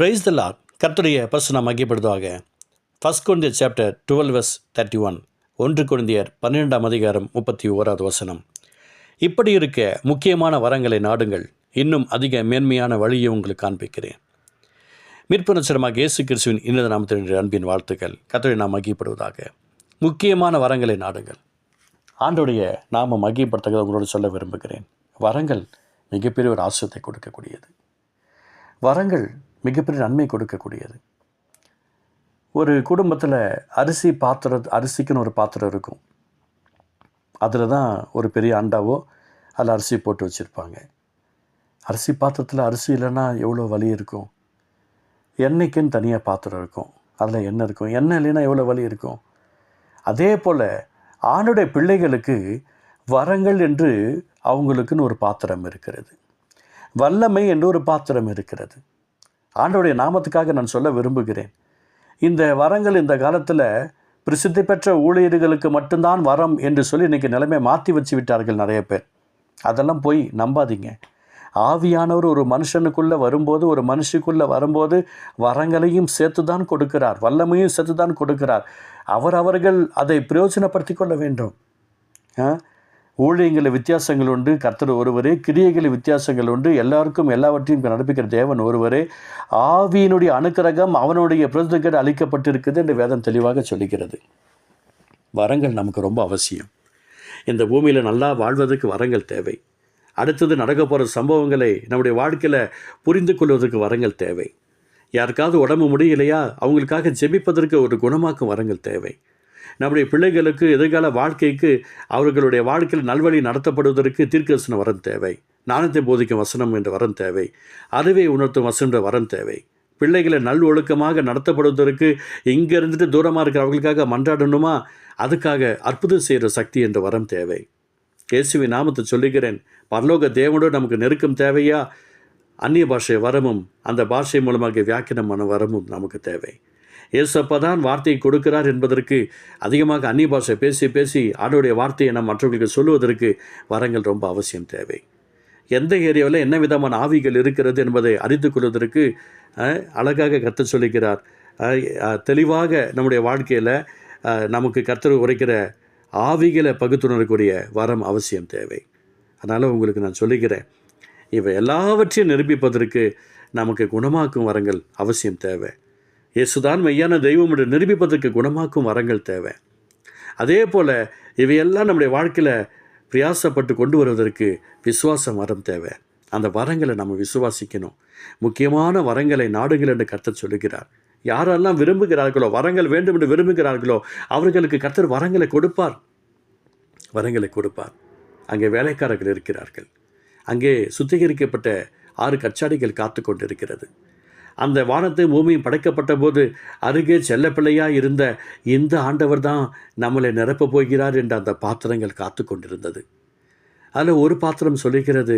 Price the lord கர்த்தருடைய பர்சனம் மகிப்படுவதாக ஃபஸ்ட் குழந்தையர் chapter twelve verse thirty one ஒன்று குழந்தையர் பன்னிரெண்டாம் அதிகாரம் முப்பத்தி ஓராவது வசனம். இப்படி இருக்க முக்கியமான வரங்களை நாடுங்கள். இன்னும் அதிக மேன்மையான வழியை உங்களுக்கு காண்பிக்கிறேன். மீட்புணச்சரமாக இயேசு கிறிஸ்துவின் இன்னத நாமத்தினுடைய அன்பின் வாழ்த்துக்கள். கத்தரை நாம் மகிப்படுவதாக முக்கியமான வரங்களை நாடுங்கள். ஆண்டோடைய நாம மகிப்படுத்தக உங்களோட சொல்ல விரும்புகிறேன். வரங்கள் மிகப்பெரிய ஒரு ஆசிரியத்தை கொடுக்கக்கூடியது. வரங்கள் மிகப்பெரிய நன்மை கொடுக்கக்கூடியது. ஒரு குடும்பத்தில் அரிசி பாத்திரம் அரிசிக்குன்னு ஒரு பாத்திரம் இருக்கும். அதில் தான் ஒரு பெரிய அண்டாவோ அதில் அரிசி போட்டு வச்சுருப்பாங்க. அரிசி பாத்திரத்தில் அரிசி இல்லைன்னா எவ்வளோ வலி இருக்கும்? எண்ணெய்க்குன்னு தனியாக பாத்திரம் இருக்கும். அதில் எண்ணெய் இருக்கும். எண்ணெய் இல்லைன்னா எவ்வளோ வலி இருக்கும்? அதே போல் ஆணுடைய பிள்ளைகளுக்கு வரங்கள் என்று அவங்களுக்குன்னு ஒரு பாத்திரம் இருக்கிறது. வல்லமை என்று ஒரு பாத்திரம் இருக்கிறது. ஆண்டோடைய நாமத்துக்காக நான் சொல்ல விரும்புகிறேன். இந்த வரங்கள் இந்த காலத்தில் பிரசித்தி பெற்ற ஊழியர்களுக்கு மட்டும்தான் வரம் என்று சொல்லி இன்றைக்கி நிலைமை மாற்றி வச்சு விட்டார்கள் நிறைய பேர். அதெல்லாம் போய் நம்பாதீங்க. ஆவியானவர் ஒரு மனுஷனுக்குள்ளே வரும்போது ஒரு மனுஷிக்குள்ளே வரும்போது வரங்களையும் சேர்த்து தான் கொடுக்கிறார். வல்லமையும் சேர்த்து தான் கொடுக்கிறார். அவர் அவர்கள் அதை பிரயோஜனப்படுத்தி கொள்ள வேண்டும். ஆ? ஊழியங்களில் வித்தியாசங்கள் உண்டு கர்த்தர் ஒருவரே கிரியைகளில் வித்தியாசங்கள் உண்டு. எல்லாருக்கும் எல்லாவற்றையும் நடப்பிக்கிற தேவன் ஒருவரே. ஆவியினுடைய அனுக்கிரகம் அவனுடைய பிரதிகள் அளிக்கப்பட்டிருக்குது என்று வேதம் தெளிவாக சொல்லுகிறது. வரங்கள் நமக்கு ரொம்ப அவசியம். இந்த பூமியில் நல்லா வாழ்வதற்கு வரங்கள் தேவை. அடுத்தது நடக்க போகிற சம்பவங்களை நம்முடைய வாழ்க்கையில் புரிந்து கொள்வதற்கு வரங்கள் தேவை. யாருக்காவது உடம்பு முடியலையா? அவங்களுக்காக ஜெபிப்பதற்கு ஒரு குணமாக்கும் வரங்கள் தேவை. நம்முடைய பிள்ளைகளுக்கு எதிர்கால வாழ்க்கைக்கு அவர்களுடைய வாழ்க்கையில் நல்வழி நடத்தப்படுவதற்கு தீர்க்கரசன வரம் தேவை. நாணத்தை போதிக்கும் வசனம் என்ற வரம் தேவை. அறிவை உணர்த்தும் வசனம் என்ற வரம் தேவை. பிள்ளைகளை நல் ஒழுக்கமாக நடத்தப்படுவதற்கு இங்கே இருந்துட்டு தூரமாக இருக்கிறவங்களுக்காக மன்றாடணுமா? அதுக்காக அற்புதம் செய்கிற சக்தி என்ற வரம் தேவை. இயேசுவி நாமத்தை சொல்லுகிறேன். பரலோக தேவனோடு நமக்கு நெருக்கம் தேவையா? அந்நிய பாஷை வரமும் அந்த பாஷை மூலமாக வியாக்கியனமான வரமும் நமக்கு தேவை. இயேசப்பா தான் வார்த்தையை கொடுக்கிறார் என்பதற்கு அதிகமாக அந்நிய பாஷை பேசி பேசி ஆண்டோடைய வார்த்தையை நம் மற்றவர்களுக்கு சொல்லுவதற்கு வரங்கள் ரொம்ப அவசியம் தேவை. எந்த ஏரியாவில் என்ன விதமான ஆவிகள் இருக்கிறது என்பதை அறிந்து கொள்வதற்கு அழகாக கற்று சொல்லுகிறார். தெளிவாக நம்முடைய வாழ்க்கையில் நமக்கு கர்த்தர் உரைக்கிற ஆவிகளை பகுத்துணரக்கூடிய வரம் அவசியம் தேவை. அதனால் உங்களுக்கு நான் சொல்லிக்கிறேன் இவை எல்லாவற்றையும் நிரூபிப்பதற்கு நமக்கு குணமாக்கும் வரங்கள் அவசியம் தேவை. இயேசுதான் மெய்யான தெய்வம் என்று நிரூபிப்பதற்கு குணமாக்கும் வரங்கள் தேவை. அதே போல் இவையெல்லாம் நம்முடைய வாழ்க்கையில் பிரயாசப்பட்டு கொண்டு வருவதற்கு விசுவாச வரம் தேவை. அந்த வரங்களை நம்ம விசுவாசிக்கணும். முக்கியமான வரங்களை நாடுங்கள் என்று கர்த்தர் சொல்லுகிறார். யாரெல்லாம் விரும்புகிறார்களோ வரங்கள் வேண்டும் என்று விரும்புகிறார்களோ அவர்களுக்கு கர்த்தர் வரங்களை கொடுப்பார். வரங்களை கொடுப்பார். அங்கே வேலைக்காரர்கள் இருக்கிறார்கள். அங்கே சுத்திகரிக்கப்பட்ட ஆறு கச்சாடிகள் காத்து கொண்டிருக்கிறது அந்த வானத்தை பூமியும் படைக்கப்பட்ட போது அருகே செல்லப்பிள்ளையாக இருந்த இந்த ஆண்டவர் தான் நம்மளை நிரப்பப் போகிறார் என்று அந்த பாத்திரங்கள் காத்து கொண்டிருந்தது. அதில் ஒரு பாத்திரம் சொல்லுகிறது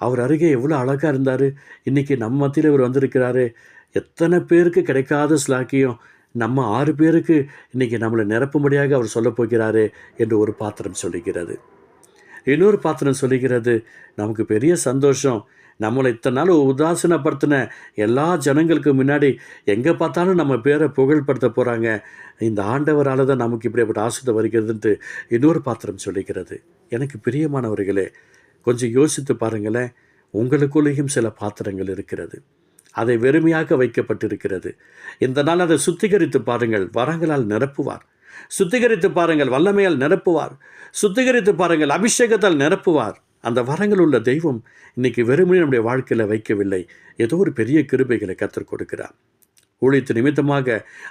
அவர் அருகே எவ்வளோ அழகாக இருந்தார். இன்றைக்கி நம்ம மத்தியில் இவர் வந்திருக்கிறாரு. எத்தனை பேருக்கு கிடைக்காத ஸ்லாக்கியம் நம்ம ஆறு பேருக்கு இன்றைக்கி நம்மளை நிரப்பும்படியாக அவர் சொல்லப் போகிறாரு என்று ஒரு பாத்திரம் சொல்லுகிறது. இன்னொரு பாத்திரம் சொல்லுகிறது நமக்கு பெரிய சந்தோஷம். நம்மளை இத்தனை நாள் உதாசீனப்படுத்தின எல்லா ஜனங்களுக்கு முன்னாடி எங்கே பார்த்தாலும் நம்ம பேரை புகழ்படுத்த போகிறாங்க இந்த ஆண்டவரால் தான் நமக்கு இப்படிப்பட்ட ஆசிரியம் வருகிறதுன்ட்டு இன்னொரு பாத்திரம் சொல்லிக்கிறது. எனக்கு பிரியமானவர்களே கொஞ்சம் யோசித்து பாருங்களேன். உங்களுக்குள்ளேயும் சில பாத்திரங்கள் இருக்கிறது. அதை வெறுமையாக வைக்கப்பட்டிருக்கிறது. இந்த நாள் அதை சுத்திகரித்து பாருங்கள். வரங்களால் நிரப்புவார். சுத்திகரித்து பாருங்கள். வல்லமையால் நிரப்புவார். சுத்திகரித்து பாருங்கள். அபிஷேகத்தால் நிரப்புவார். அந்த வரங்கள் உள்ள தெய்வம் இன்னைக்கு வெறுமனே நம்முடைய வாழ்க்கையில் வைக்கவில்லை. ஏதோ ஒரு பெரிய கிருபைகளை கற்றுக் கொடுக்கிறார். ஊழியத்து நிமித்தமாக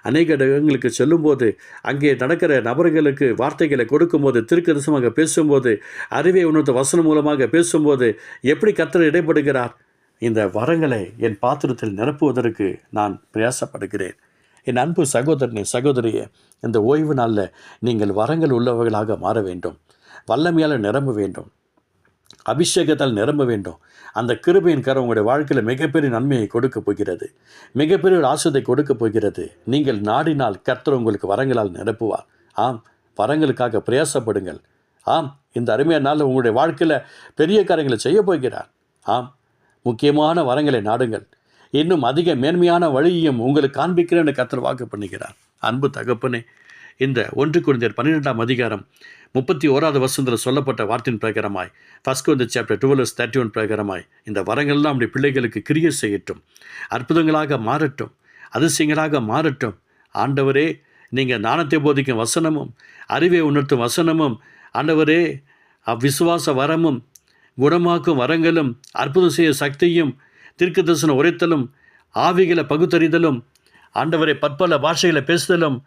அநேக இடங்களுக்கு செல்லும்போது அங்கே நடக்கிற நபர்களுக்கு வார்த்தைகளை கொடுக்கும்போது திருக்கரசமாக பேசும்போது அறிவை உணர்த்த வசனம் மூலமாக பேசும்போது எப்படி கத்தர் இடைப்படுகிறார்? இந்த வரங்களை என் பாத்திரத்தில் நிரப்புவதற்கு நான் பிரயாசப்படுகிறேன். என் அன்பு சகோதரனே சகோதரியே இந்த ஓய்வு நாளில் நீங்கள் வரங்கள் உள்ளவர்களாக மாற வேண்டும். வல்லமையால் நிரம்ப வேண்டும். அபிஷேகத்தால் நிரம்ப வேண்டும். அந்த கிருபையின் கரம் உங்களுடைய வாழ்க்கையில் மிகப்பெரிய நன்மையை கொடுக்க போகிறது. மிகப்பெரிய ஒரு ஆசிரியத்தை கொடுக்க போகிறது. நீங்கள் நாடினால் கர்த்தர் உங்களுக்கு வரங்களால் நிரப்புவார். ஆம் வரங்களுக்காக பிரயாசப்படுங்கள். ஆம் இந்த அருமையான நாளில் உங்களுடைய வாழ்க்கையில் பெரிய காரியங்களை செய்ய போகிறார். ஆம் முக்கியமான வரங்களை நாடுங்கள். இன்னும் அதிக மேன்மையான வழியையும் உங்களுக்கு காண்பிக்கிறேன் கத்தர் வாக்கு பண்ணுகிறார். அன்பு தகப்பனே இந்த ஒன்று குழந்தையர் பன்னிரெண்டாம் அதிகாரம் முப்பத்தி ஓராவது வசந்தில் சொல்லப்பட்ட வார்த்தையின் பிரகாரமாய் ஃபஸ்ட் குழந்தை சாப்டர் டுவெல் தேர்ட்டி ஒன் பிரகாரமாய் இந்த வரங்கள்லாம் நம்முடைய பிள்ளைகளுக்கு கிரிய செய்யட்டும் அற்புதங்களாக மாறட்டும் அதிசயங்களாக மாறட்டும். ஆண்டவரே நீங்கள் ஞானத்தை போதிக்கும் வசனமும் அறிவை உணர்த்தும் வசனமும் ஆண்டவரே அவ்விசுவாச வரமும் குணமாக்கும் வரங்களும் அற்புதம் செய்ய சக்தியும் தீர்க்க தரிசன உரைத்தலும் ஆவிகளை பகுத்தறிதலும் ஆண்டவரை பற்பல பாஷைகளை பேசுதலும்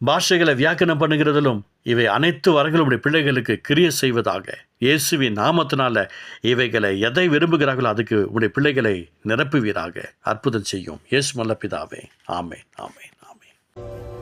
பாஷைகளை வியாக்கணம் பண்ணுகிறதிலும் இவை அனைத்து வரங்களுடைய பிள்ளைகளுக்கு கிரிய செய்வதாக இயேசுவின் நாமத்தினால இவைகளை எதை விரும்புகிறார்களோ அதுக்கு உடைய பிள்ளைகளை நிரப்புவீராக. அற்புதம் செய்யும். இயேசு மல்ல பிதாவே ஆமேன் ஆமேன் ஆமேன்.